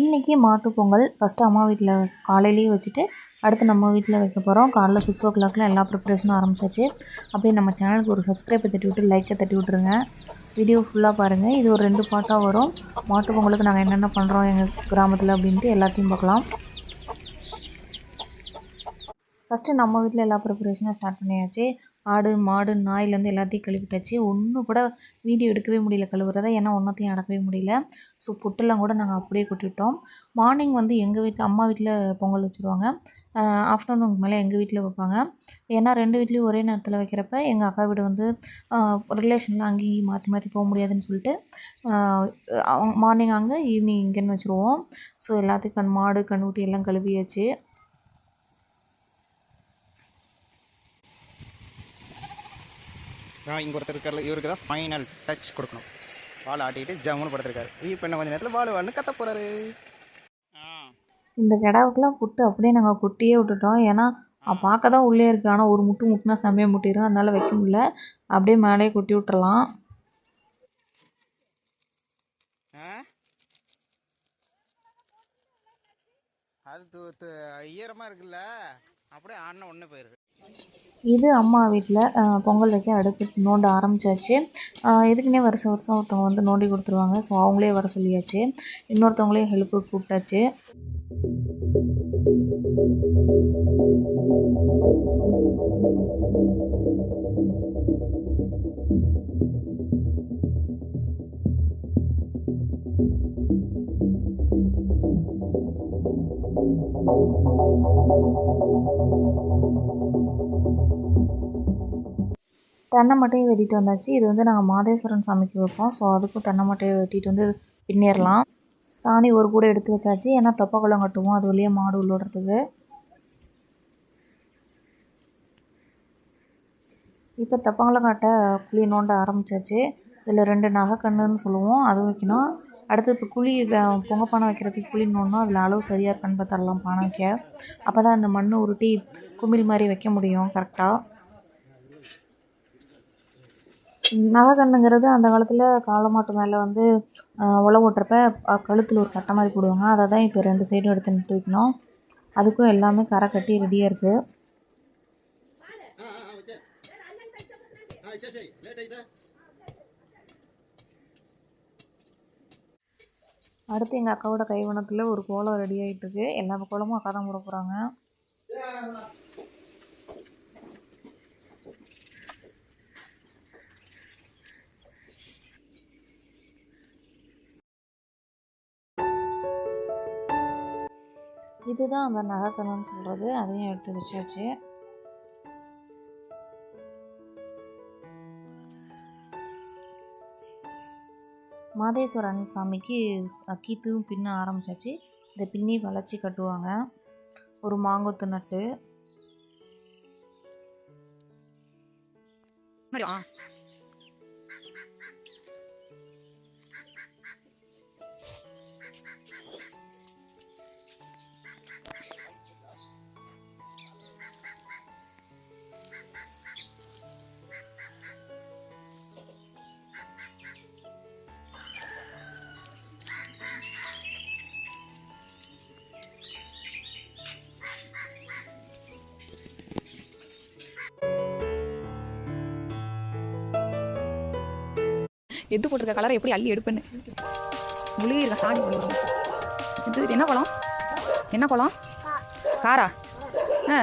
இன்றைக்கி மாட்டுப்பொங்கல் ஃபஸ்ட்டு அம்மா வீட்டில் காலையிலேயே வச்சுட்டு அடுத்து நம்ம வீட்டில் வைக்க போகிறோம் காலைல சிக்ஸ் ஓ கிளாக்லாம் எல்லா ப்ரிப்ரேஷனும் ஆரம்பிச்சாச்சு. அப்படியே நம்ம சேனலுக்கு ஒரு சப்ஸ்கிரைப்பை தட்டி விட்டு லைக்கை தட்டி விட்ருங்க வீடியோ ஃபுல்லாக பாருங்கள் இது ஒரு ரெண்டு பாட்டாக வரும். மாட்டுப்பொங்கலுக்கு நாங்கள் என்னென்ன பண்ணுறோம் எங்கள் கிராமத்தில் அப்படின்ட்டு எல்லாத்தையும் பார்க்கலாம். ஃபஸ்ட்டு நம்ம வீட்டில் எல்லா ப்ரிப்பரேஷனும் ஸ்டார்ட் பண்ணியாச்சு. ஆடு மாடு நாயிலேருந்து எல்லாத்தையும் கழுவிட்டாச்சு. ஒன்றும் கூட வீடியோ எடுக்கவே முடியல. கழுவுறத ஏன்னா ஒன்றத்தையும் அடக்கவே முடியல. ஸோ புட்டெல்லாம் கூட நாங்கள் அப்படியே கொட்டிவிட்டோம். மார்னிங் வந்து எங்கள் வீட்டில் அம்மா வீட்டில் பொங்கல் வச்சுருவாங்க. ஆஃப்டர்நூனுக்கு மேலே எங்கள் வீட்டில் வைப்பாங்க. ஏன்னா ரெண்டு வீட்லேயும் ஒரே நேரத்தில் வைக்கிறப்ப எங்கள் அக்கா வீடு வந்து ரிலேஷன்லாம் அங்கேயும் இங்கேயும் மாற்றி மாற்றி போக முடியாதுன்னு சொல்லிட்டு மார்னிங் அங்கே ஈவினிங் இங்கேன்னு வச்சுருவோம். ஸோ எல்லாத்தையும் கண் மாடு கண்ணுட்டி எல்லாம் கழுவியாச்சு. நான் இங்கே ஒருத்தர் இருக்கார்ல இவருக்கு தான் ஃபைனல் டச் கொடுக்கணும். பால் ஆட்டிட்டு ஜம்முன்னு படுத்திருக்காரு. இப்போ இன்னும் கொஞ்ச நேரத்தில் பால் வந்து கத்த போகிறாரு இந்த கிடாவுக்குலாம் புட்டு அப்படியே நாங்கள் கொட்டியே விட்டுட்டோம். ஏன்னா பார்க்க தான் உள்ளே இருக்குது ஆனால் ஒரு முட்டு முட்டுனா செம்மையாக முட்டிடும் அதனால வைக்க முடியல. அப்படியே மேலேயே கொட்டி விட்டுறலாம். அது து து ஈரமாக இருக்குல்ல. அப்படியே ஆடின ஒன்று போயிருது. இது அம்மா வீட்டில் பொங்கல் வைக்க அடுப்பு நோண்ட ஆரம்பிச்சாச்சு. இதுக்குன்னே வருஷம் வருஷம் ஒருத்தவங்க வந்து நோண்டி கொடுத்துருவாங்க. ஸோ அவங்களே வர சொல்லியாச்சு. இன்னொருத்தவங்களையும் ஹெல்ப்புக்கு கூப்பிட்டாச்சு. தென்னை மட்டையை வெட்டிட்டு வந்தாச்சு. இது வந்து நாங்கள் மாதேஸ்வரன் சாமிக்கு வைப்போம். ஸோ அதுக்கும் தென்னை மட்டையை வெட்டிட்டு வந்து பின்னிடலாம் சாணி ஒரு கூட எடுத்து வச்சாச்சு. ஏன்னா தொப்பக்குளம் கட்டுவோம். அது வழியாக மாடு உள்ளோடுறதுக்கு. இப்போ தெப்பங்குளம் காட்ட குழி நோண்ட ஆரம்பிச்சாச்சு. இதில் ரெண்டு நகைக்கண்ணுன்னு சொல்லுவோம் அது வைக்கணும் அடுத்து இப்போ குழி பொங்க பானை வைக்கிறதுக்கு குழி நோண்டணும் அதில் அளவு சரியாக இருக்கான்னு பார்த்துடலாம் பானை வைக்க அப்போ தான் அந்த மண் உருட்டி குமிழ் மாதிரி வைக்க முடியும் கரெக்டாக நகைக்கண்ணுங்கிறது அந்த காலத்தில் காலமாட்டு மேலே வந்து உழவு ஓட்டுறப்ப கழுத்தில் ஒரு கட்டை மாதிரி போடுவாங்க அதை தான் இப்போ ரெண்டு சைடும் எடுத்து நிட்டு வைக்கணும் அதுக்கும் எல்லாமே கரை கட்டி ரெடியாக இருக்குது அடுத்து எங்கள் அக்காவோட கைவனத்தில் ஒரு கோலம் ரெடி ஆகிட்டுருக்கு எல்லா கோலமும் அக்கா தான் போட போகிறாங்க இதுதான் அந்த நகைக்கணும்னு சொல்கிறது அதையும் எடுத்து வச்சாச்சு. மாதேஸ்வரன் சாமிக்கு கீத்தும் பின்ன ஆரம்பிச்சாச்சு. இதை பின்னி வளைச்சி கட்டுவாங்க. ஒரு மாங்கொத்து நட்டு. எது போட்டிருக்க கலரை எப்படி அள்ளி எடுப்பேன்னு. முழுகிருக்க சாணி போடுவோம் இது என்ன குளம்? என்ன குளம்? காரா? ஆ.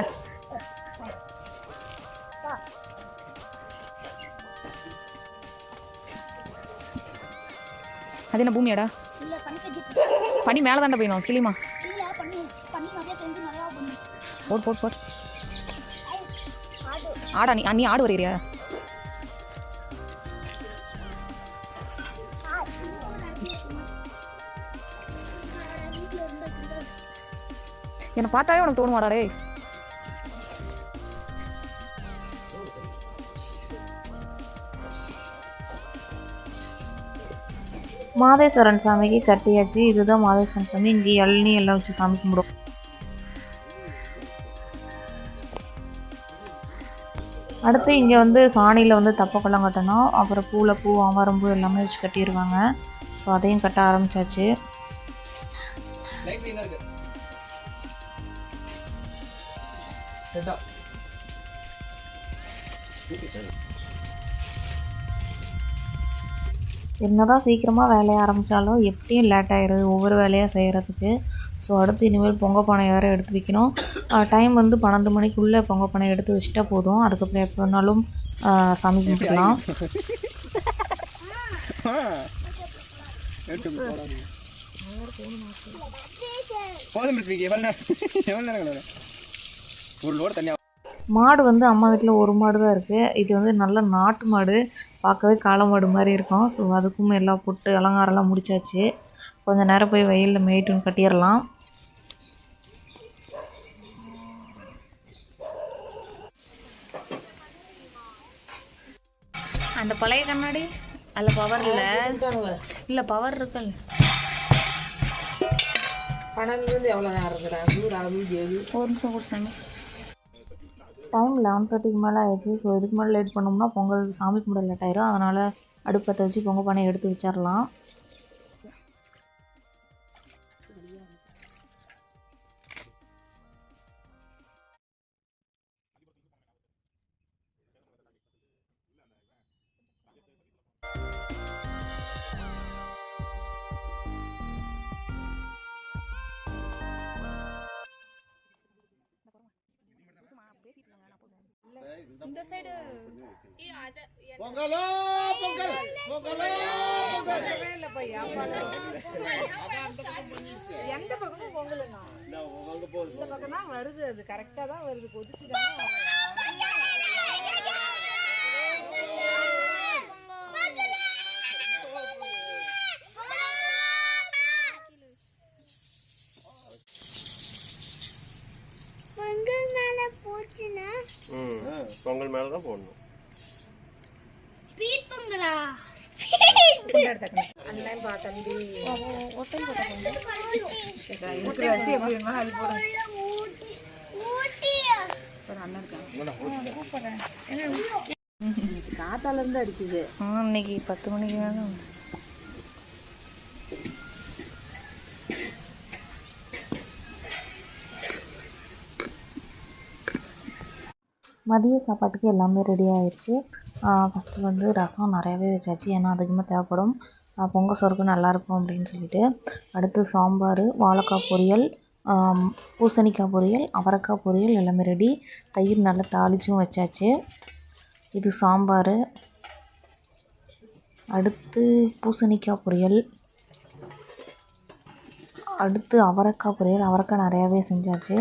அது என்ன பூமியாடா? பனி மேலே தாண்டா போயிடும் கிளிமா போட் போட் போட். ஆடா நீ நீ ஆடு வரையிறியா என்னை பார்த்தாவே உனக்கு தோணும் டே மாதேஸ்வரன் சாமிக்கு கட்டியாச்சு. இதுதான் மாதேஸ்வரன் சாமி. இங்கே இளநீ எல்லாம் வச்சு சாமி கும்பிடும். அடுத்து இங்கே வந்து சாணியில் வந்து தப்பக்கெல்லாம் கட்டணும். அப்புறம் பூவில் பூ ஆவாரம்பூ எல்லாமே வச்சு கட்டிடுவாங்க ஸோ அதையும் கட்ட ஆரம்பிச்சாச்சு. இருக்கு ரெட்டா என்னதான் சீக்கிரமாக வேலையை ஆரம்பித்தாலும் எப்படியும் லேட் ஆயிடுது ஒவ்வொரு வேலையாக செய்கிறதுக்கு ஸோ அடுத்து இனிமேல் பொங்க பானை வேறு எடுத்து வைக்கணும் டைம் வந்து பன்னெண்டு மணிக்குள்ளே பொங்க பானை எடுத்து வச்சிட்டா போதும் அதுக்கப்புறம் எப்போ வேணாலும் ஆ, சாமி கும்பிட்டுக்கலாம் போதும் எவ்வளோ நேரம் எவ்வளோ நேரம்? ஒரு லோடு தண்ணி மாடு வந்து அம்மா வீட்டில் ஒரு மாடு தான் இருக்குது இது வந்து நல்ல நாட்டு மாடு. பார்க்கவே காளை மாடு மாதிரி இருக்கும். ஸோ அதுக்கும் எல்லாம் போட்டு அலங்காரம்லாம் முடிச்சாச்சு. கொஞ்சம் நேரம் போய் வெயிலில் மேய்ட்டுன்னு கட்டிடலாம். அந்த பழைய கண்ணாடி? அதில் பவர் இல்லை. இல்லை பவர் இருக்கல் பன்னெண்டுலேருந்து எவ்வளோ நேரம் ஏழு ஒரு நிமிஷம் கூட சாமி. டைம் லெவன் தேர்ட்டிக்கு மேலே ஆயிடுச்சு. ஸோ இதுக்கு மேலே லேட் பண்ணோம்னா பொங்கல் சாமி கும்பிட லேட் ஆயிரும் அதனால் அடுப்பத்தை வச்சு பொங்கல் பானை எடுத்து வச்சிடலாம் இந்த சைடு பொங்கலோ பொங்கல் எந்த பக்கமும் பொங்கலுங்க. இந்த பக்கம் தான் வருது. அது கரெக்டாக தான் வருது. கொதிச்சு தான் பொங்கல் மேல போச்சுன்னா? ம் பொங்கல் மேலே தான் போடணும். ஸ்வீட் பொங்கலா? காத்தால இருந்து அடிச்சுது. இன்னைக்கு பத்து மணிக்கு மேலே மதிய சாப்பாட்டுக்கு எல்லாமே ரெடி ஆயிடுச்சு ஃபஸ்ட்டு வந்து ரசம் நிறையாவே வச்சாச்சு. ஏன்னா அதிகமாக தேவைப்படும். பொங்கல் சோறுக்கு நல்லாயிருக்கும் அப்படின்னு சொல்லிட்டு. அடுத்து சாம்பார் வாழைக்காய் பொரியல் பூசணிக்காய் பொரியல் அவரைக்காய் பொரியல் எல்லாமே ரெடி தயிர் நல்லா தாளிச்சும் வச்சாச்சு. இது சாம்பார். அடுத்து பூசணிக்காய் பொரியல். அடுத்து அவரைக்காய் பொரியல். அவரைக்காய் நிறையாவே செஞ்சாச்சு.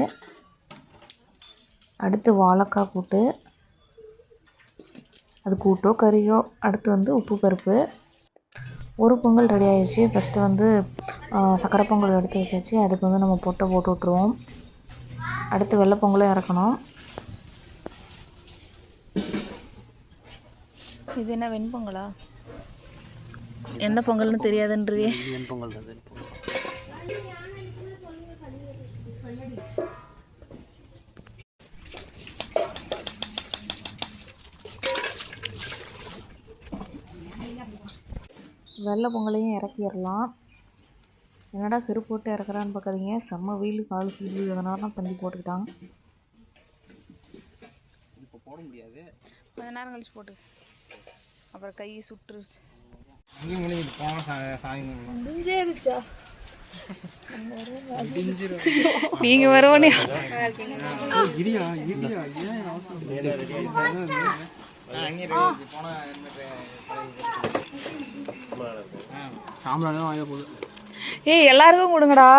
அடுத்து வாழைக்காய் கூட்டு அது கூட்டோ கறியோ அடுத்து வந்து உப்பு பருப்பு. ஒரு பொங்கல் ரெடி ஆயிடுச்சு ஃபஸ்ட்டு வந்து சக்கரை பொங்கல் எடுத்து வச்சாச்சு. அதுக்கு வந்து நம்ம பொட்டை போட்டு விட்ருவோம் அடுத்து வெள்ளை பொங்கலும் இறக்கணும். இது என்ன வெண்பொங்கலா எந்த பொங்கல்னு தெரியாதுன்றியே பொங்கல் தான் வெள்ளை பொங்கலையும் இறக்கிடலாம் என்னடா செருப்பு போட்டு இறக்குறான்னு பார்க்காதீங்க செம்ம வெயில் கால் சுடுது அதனால தான் தம்பி போட்டுக்கிட்டான் இப்போ போட முடியாது கொஞ்ச நேரம் கழிச்சு போட்டு அப்புறம் கை சுட்டுருச்சு முடிஞ்சேருச்சா நீங்க வருவோனே ஏய் எல்லாருக்கும் கொடுங்கடா.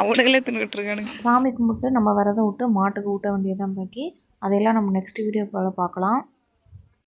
அவனுங்களே தின்னுட்டு இருக்கானுங்க. சாமி கும்பிட்டு நம்ம விரதம் விட்டு மாட்டுக்கு ஊட்ட வேண்டியதான் பாக்கி. அதையெல்லாம் நம்ம நெக்ஸ்ட் வீடியோ பார்க்கலாம்.